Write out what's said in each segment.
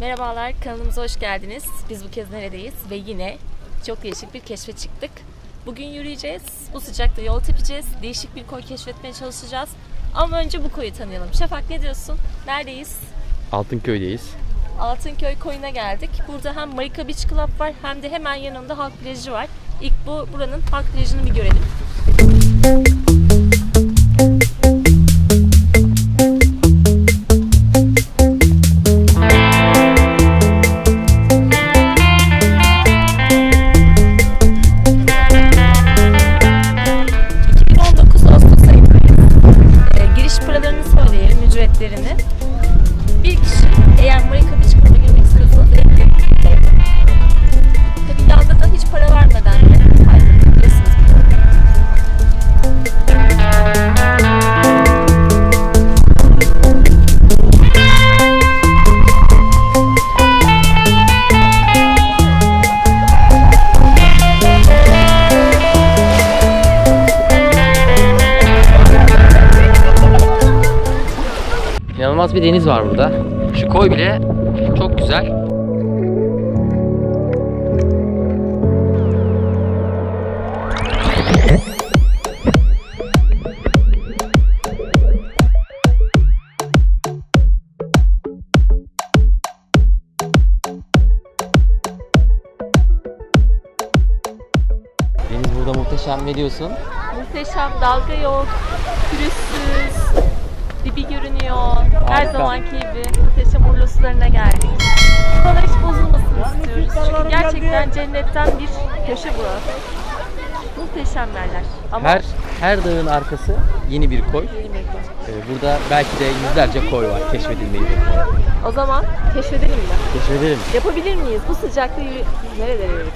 Merhabalar, kanalımıza hoş geldiniz. Biz bu kez neredeyiz ve yine çok değişik bir keşfe çıktık. Bugün yürüyeceğiz, bu sıcakta yol tepeceğiz, değişik bir koy keşfetmeye çalışacağız. Ama önce bu koyu tanıyalım. Şafak ne diyorsun? Neredeyiz? Altınköy'deyiz. Altınköy koyuna geldik. Burada hem Marika Beach Club var hem de hemen yanında halk plajı var. İlk bu buranın halk plajını bir görelim. İnanılmaz bir deniz var burada. Şu koy bile çok güzel. Deniz burada muhteşem ne diyorsun? Muhteşem dalga yok, pürüzsüz, dibi görünüyor. Her Harika. zamanki gibi muhteşem urla sularına geldik. Bana hiç bozulmasını istiyoruz. Çünkü gerçekten cennetten bir köşe burası. Muhteşem yerler. Ama Her her dağın arkası yeni bir koy. Yeni bir koy. Ee, burada belki de yüzlerce koy var keşfedilmeyi bekleyen. O zaman keşfedelim mi? Keşfedelim. Yapabilir miyiz? Bu sıcakta yürü... Nerelere yürüdük?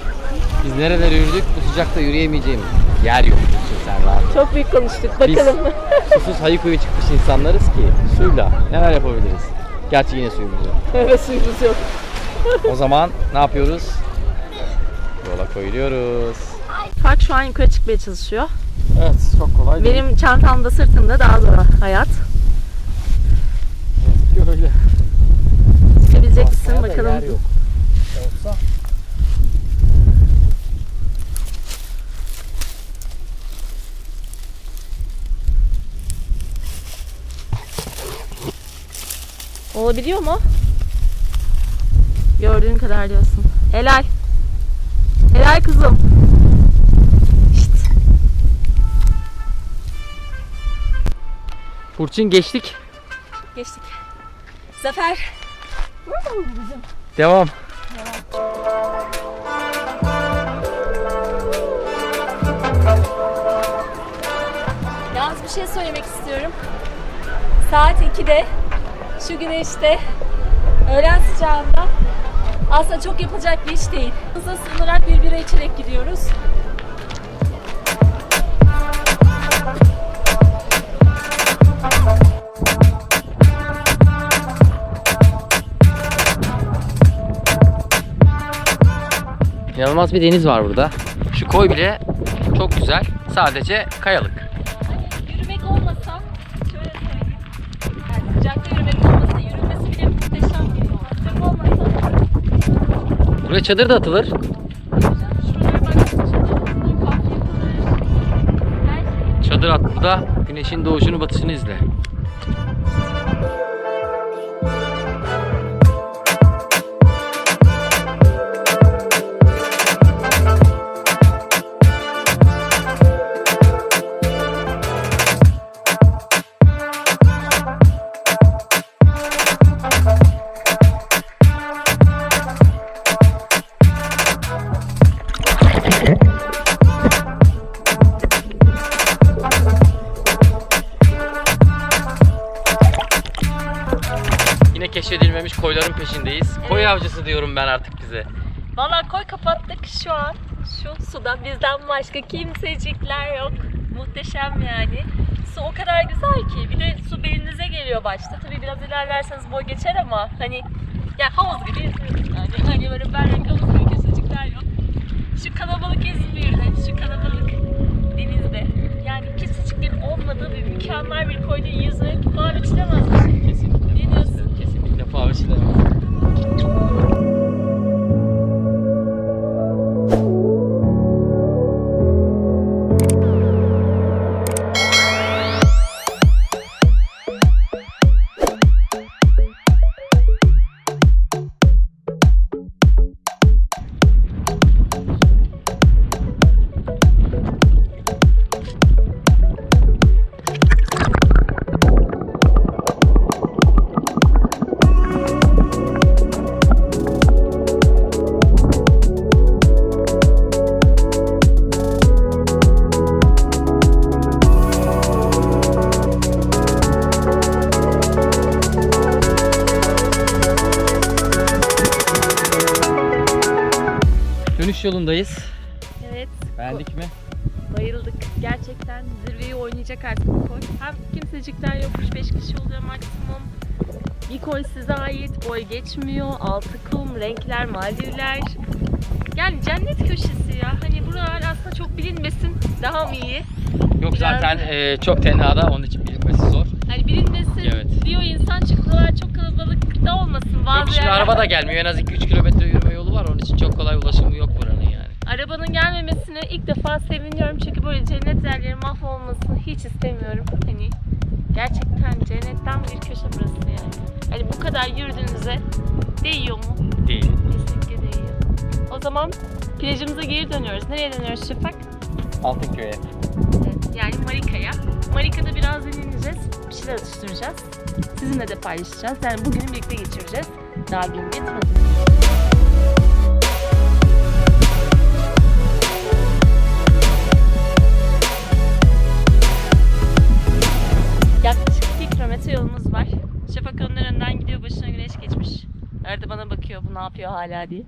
Biz nerelere yürüdük? Bu sıcakta yürüyemeyeceğimiz yer yok sen rahat. Çok büyük konuştuk. Biz- Bakalım. Susuz hayıkoyu çıkmış insanlarız ki suyla neler yapabiliriz? Gerçi yine suyumuz yok. evet suyumuz yok. O zaman ne yapıyoruz? Yola koyuluyoruz. Fark şu an yukarı çıkmaya çalışıyor. Evet çok kolay değil. Benim çantamda sırtımda daha zor hayat. Öyle. Çıkabilecek misin bakalım. yer yok. Olsa Olabiliyor mu? Gördüğün kadar diyorsun. Helal. Helal kızım. Şşt. Burçin geçtik. Geçtik. Zafer. Devam. Yalnız bir şey söylemek istiyorum. Saat 2'de şu güneşte öğlen sıcağında aslında çok yapılacak bir iş değil. Hızla sığınarak bir bira içerek gidiyoruz. İnanılmaz bir deniz var burada. Şu koy bile çok güzel. Sadece kayalık. Hani yürümek olmasa şöyle söyleyeyim. Yani sıcakta yürümek olmasa Buraya çadır da atılır. Çadır at burada. Güneşin doğuşunu batışını izle. Koy avcısı diyorum ben artık bize. Valla koy kapattık şu an. Şu suda bizden başka kimsecikler yok. Muhteşem yani. Su o kadar güzel ki. Bir de su belinize geliyor başta. Tabii biraz ilerlerseniz boy geçer ama hani ya havuz gibi yani. Hani böyle berrak havuz gibi kimsecikler yok. Şu kalabalık İzmir'de, şu kalabalık denizde. Yani kimseciklerin olmadığı bir mükemmel bir koyda yüzmek paha biçilemez. Kesinlikle. Ne diyorsun? Kesinlikle paha biçilemez. Dönüş yolundayız. Evet. Beğendik mi? Bayıldık. Gerçekten zirveyi oynayacak artık bu koy. Hem kimsecikler yokmuş. 5 kişi oluyor maksimum. Bir koy size ait. Boy geçmiyor. Altı kum, renkler, Maldivler. Yani cennet köşesi ya. Hani buralar aslında çok bilinmesin. Daha mı iyi? Yok Biraz- zaten e, çok tenhada onun için bilinmesi zor. Hani bilinmesin Evet. diyor insan buralar çok kalabalık da olmasın. Bazı Yok şimdi yerler- araba da gelmiyor. En az 2-3 kilometre yürüme yolu var. Onun için çok kolay yani. Arabanın gelmemesine ilk defa seviniyorum çünkü böyle cennet yerleri mahvolmasını hiç istemiyorum. Hani gerçekten cennetten bir köşe burası yani. Hani bu kadar yürüdüğünüze değiyor mu? Değil. Kesinlikle değiyor. O zaman plajımıza geri dönüyoruz. Nereye dönüyoruz Şafak? Altınköy'e. Evet, yani Marika'ya. Marika'da biraz dinleneceğiz. Bir şeyler atıştıracağız. Sizinle de paylaşacağız. Yani bugünü birlikte geçireceğiz. Daha gün bitmedi. Hala diye.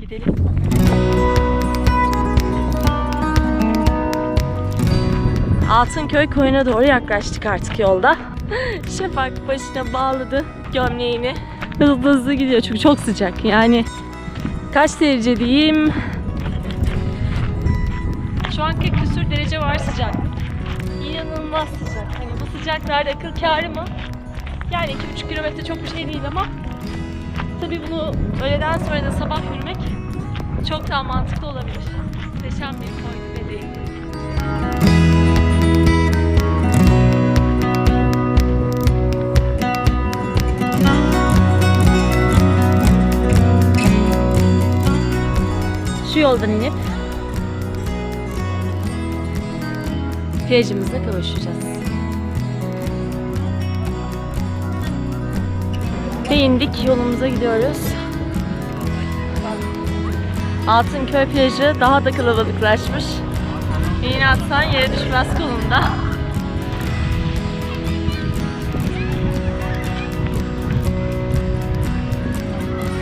Gidelim. Altınköy koyuna doğru yaklaştık artık yolda. Şafak başına bağladı gömleğini. Hızlı hızlı gidiyor çünkü çok sıcak. Yani kaç derece diyeyim? Şu an 40 küsür derece var sıcak. İnanılmaz sıcak. Hani bu sıcaklarda akıl kârı mı? Yani 2,5 kilometre çok bir şey değil ama tabii bunu öğleden sonra da sabah yürümek çok daha mantıklı olabilir. Muhteşem bir koy ve. Şu yoldan inip plajımıza kavuşacağız. Ve indik yolumuza gidiyoruz. Altınköy plajı daha da kalabalıklaşmış. İğne atsan yere düşmez kolunda.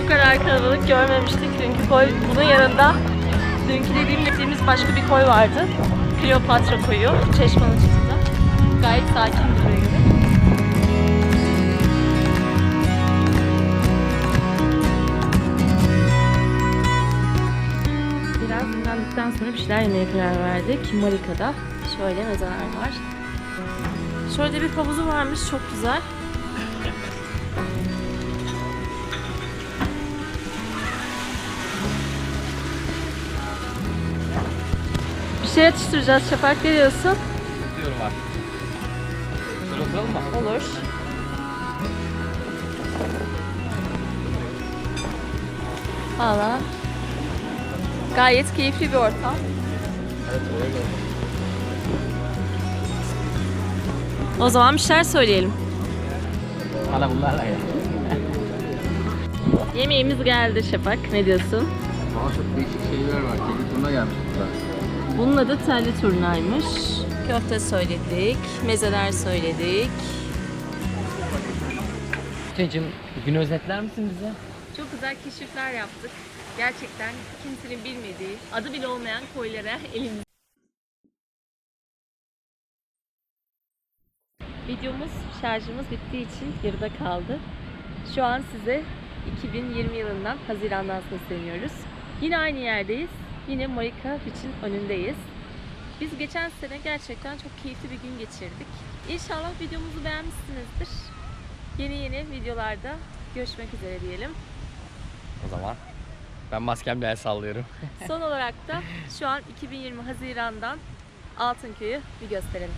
Bu kadar kalabalık görmemiştik dünkü koy. Bunun yanında dünkü dediğim dediğimiz başka bir koy vardı. Kleopatra koyu, Çeşme'nin çıtında. Gayet sakin buraya şeyler yemeye karar verdik. Marika'da şöyle mezeler var. Şöyle bir havuzu varmış, çok güzel. Bir şey atıştıracağız Şafak ne diyorsun? Diyorum artık. Şöyle oturalım mı? Olur. Valla gayet keyifli bir ortam. O zaman bir şeyler söyleyelim. Bana bunlarla ya. Yemeğimiz geldi Şafak. Ne diyorsun? Daha çok değişik şeyler var. Kedi turna gelmiş burada. Bunun adı telli turnaymış. Köfte söyledik, mezeler söyledik. Hüseyin'cim günü özetler misin bize? Çok güzel keşifler yaptık. Gerçekten kimsenin bilmediği, adı bile olmayan koylara elimiz. Videomuz, şarjımız bittiği için yarıda kaldı. Şu an size 2020 yılından, Haziran'dan sesleniyoruz. Yine aynı yerdeyiz. Yine Marika Beach'in önündeyiz. Biz geçen sene gerçekten çok keyifli bir gün geçirdik. İnşallah videomuzu beğenmişsinizdir. Yeni yeni videolarda görüşmek üzere diyelim. O zaman ben maskemle el sallıyorum. Son olarak da şu an 2020 Haziran'dan Altınköy'ü bir gösterelim.